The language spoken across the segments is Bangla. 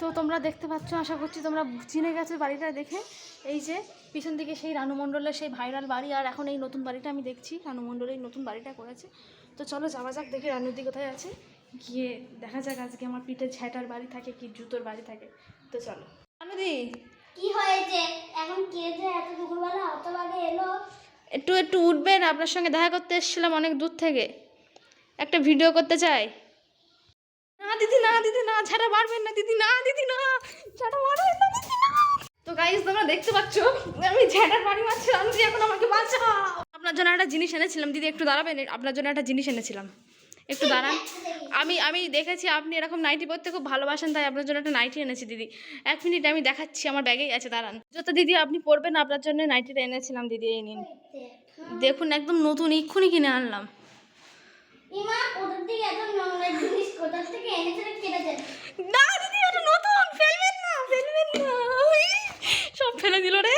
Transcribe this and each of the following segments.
তো তোমরা দেখতে পাচ্ছ আশা করছি তোমরা চিনে গেছো বাড়িটা দেখে। এই যে পিছন দিকে সেই রানু মণ্ডলের সেই ভাইরাল বাড়ি আর এখন এই নতুন বাড়িটা আমি দেখছি। রানু মণ্ডল এই নতুন বাড়িটা করেছে। তো চলো যাওয়া যাক দেখি রানুদি কোথায় আছে। গিয়ে দেখা যাক আজকে আমার পিঠে ঝ্যাটার বাড়ি থাকে কি জুতোর বাড়ি থাকে। তো চলো। রানুদি! কি হয়েছে? এখন কে যে এত দুপুরবেলা অত লাগে এলো? একটু একটু উঠবেন আপনার সঙ্গে দেখা করতে এসেছিলাম অনেক দূর থেকে। একটা ভিডিও করতে চাই? দিদি না দিদি না, ঝাড়া মারবেন না, দিদি না দিদি না, ঝাড়া মারবেন না, দিদি না। তো গাইজ তোমরা দেখতে পাচ্ছ, আমি ঝাড়ার বাড়ি মারছিলাম দিদি এখন আমাকে বাঁচাও। আপনার জন্য একটা জিনিস এনেছিলাম, দিদি, একটু দাঁড়াবেন, আপনার জন্য একটা জিনিস এনেছিলাম। একটু দাঁড়ান। আমি আমি দেখেছি, আপনি এরকম নাইটি পরতে খুব ভালোবাসেন, তাই আপনার জন্য একটা নাইটি এনেছি, দিদি। এক মিনিট আমি দেখাচ্ছি, আমার ব্যাগেই আছে, দাঁড়ান। যত দিদি আপনি পরবেন, আপনার জন্য নাইটিটা এনেছিলাম, দিদি, এই নিন। দেখুন, একদম নতুন, এক্ষুনি কিনে আনলাম। সব ফেলে দিল রে।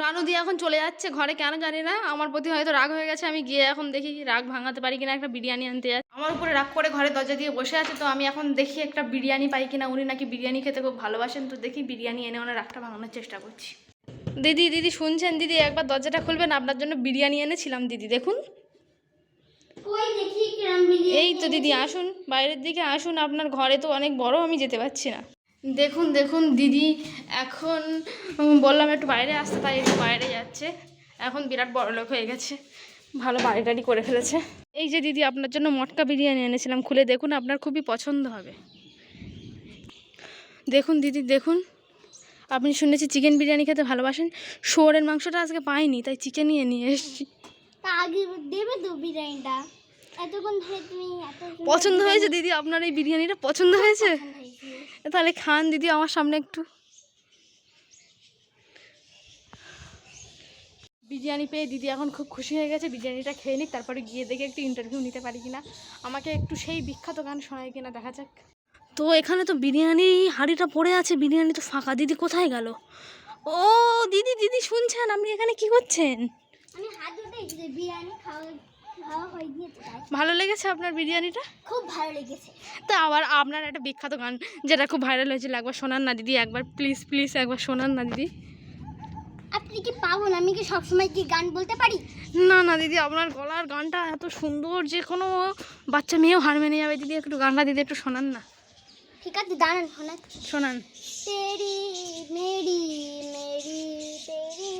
রানু দিয়ে এখন চলে যাচ্ছে ঘরে, কেন জানি না। আমার প্রতি হয়তো রাগ হয়ে গেছে, আমি গিয়ে এখন দেখি রাগ ভাঙাতে পারি কিনা একটা বিরিয়ানি আনতে যাচ্ছি। আমার উপরে রাগ করে ঘরে দরজা দিয়ে বসে আছে, তো আমি এখন দেখি একটা বিরিয়ানি পাই কিনা। উনি নাকি বিরিয়ানি খেতে খুব ভালোবাসেন, তো দেখি বিরিয়ানি এনে ওনার রাগটা ভাঙানোর চেষ্টা করছি। দিদি দিদি, শুনছেন? দিদি, একবার দরজাটা খুলবেন, আপনার জন্য বিরিয়ানি এনেছিলাম, দিদি, দেখুন কই দেখি কিরম বিরিয়ানি এই তো দিদি আসুন বাইরের দিকে আসুন আপনার ঘরে তো অনেক বড় আমি যেতে পারছি না। দেখুন দেখুন দিদি এখন বললাম একটু বাইরে আসতে তাই একটু বাইরে যাচ্ছে। এখন বিরাট বড় লোক হয়ে গেছে ভালো বাড়ি টাড়ি করে ফেলেছে। এই যে দিদি আপনার জন্য মটকা বিরিয়ানি এনেছিলাম খুলে দেখুন আপনার খুবই পছন্দ হবে। দেখুন দিদি দেখুন আপনি শুনেছি চিকেন বিরিয়ানি খেতে ভালোবাসেন। শুয়োরের মাংসটা আজকে পাইনি তাই চিকেন নিয়ে নিয়ে এসেছি। তা আগে দেবে তো বিরিয়ানিটা? এতক্ষণ ধরে তুমি এত পছন্দ হয়েছে দিদি? আপনার এই বিরিয়ানিটা পছন্দ হয়েছে? পছন্দ হয়েছে। তাহলে খান দিদি আমার সামনে একটু। বিরিয়ানি পেয়ে দিদি এখন খুব খুশি হয়ে গেছে। বিরিয়ানিটা খেয়ে নিক তারপরে গিয়ে দেখে একটু ইন্টারভিউ নিতে পারি কিনা। আমাকে একটু সেই বিখ্যাত গান শোনায় কিনা দেখা যাক। তো এখানে তো বিরিয়ানি হাঁড়িটা পড়ে আছে বিরিয়ানি তো ফাঁকা। দিদি কোথায় গেল? ও দিদি দিদি শুনছেন? আপনি এখানে কি করছেন? ভালো লেগেছে আপনার বিরিয়ানিটা? খুব ভালো লেগেছে। তো আবার আপনার একটা বিখ্যাত গান যেটা খুব ভাইরাল হয়েছিল একবার শোনান না দিদি একবার প্লিজ প্লিজ একবার শোনান না দিদি। আপনি কি পাবন আমি কি সবসময় কি গান বলতে পারি? না না দিদি আপনার গলার গানটা এত সুন্দর যে কোনো বাচ্চা মেয়েও হার মেনে যাবে। দিদি একটু গানটা দিদি একটু শোনান না। ঠিক আছে দাঁড়ান শোনান শোনান। তেরি মেরি মেরি তেরি।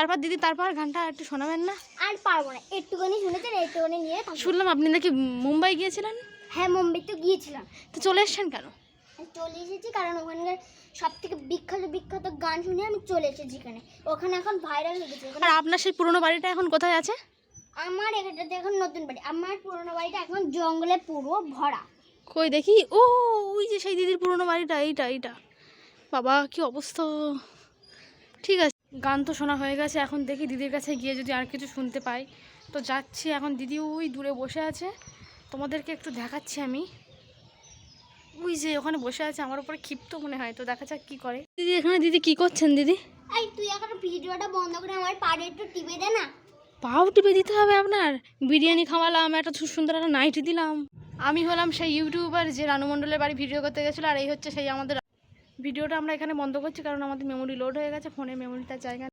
তারপর দিদি তারপর গানটা একটু শোনাবেন না? আর পারব না একটুখানি শুনেছেন একটুখানি নিয়ে শুনলাম আপনি নাকি মুম্বাই গিয়েছিলেন? হ্যাঁ মুম্বাই তো গিয়েছিলাম। তো চলে এসছেন কেন? আমি চলে এসেছি কারণ ওখানকার সব থেকে বিখ্যাত বিখ্যাত গান শুনে আমি চলে এসেছি এখানে। ওখানে এখন ভাইরাল হয়ে গেছে। আর আপনার সেই পুরনো বাড়িটা এখন কোথায় আছে? আমার এখানটাতে এখন নতুন বাড়ি। আমার পুরোনো বাড়িটা এখন জঙ্গলে পুরো ভরা। কই দেখি? ও ওই যে সেই দিদির পুরনো বাড়িটা এইটা এইটা। বাবা কি অবস্থা। ঠিক আছে। গান তো শোনা হয়ে গেছে এখন দেখি দিদির কাছে গিয়ে যদি আর কিছু শুনতে পাই। তো যাচ্ছি এখন দিদি ওই দূরে বসে আছে তোমাদেরকে একটু দেখাচ্ছি আমি। ওই যে ওখানে বসে আছে আমার উপরে ক্ষিপ্ত মনে হয় তো দেখা যাক কী করে। দিদি এখানে দিদি কি করছেন দিদি? এই তুই এখন ভিডিওটা বন্ধ করে আমার পাড়ে একটু টিপে দে না। পাও টিপে দিতে হবে আপনার। বিরিয়ানি খাওয়ালাম একটা খুব সুন্দর একটা নাইটি দিলাম। আমি হলাম সেই ইউটিউবার যে রানু মণ্ডলের বাড়ি ভিডিও করতে গেছিল আর এই হচ্ছে সেই আমাদের ভিডিওটা আমরা এখানে বন্ধ করছি কারণ আমাদের মেমোরি লোড হয়ে গেছে ফোনে মেমোরিটা জায়গা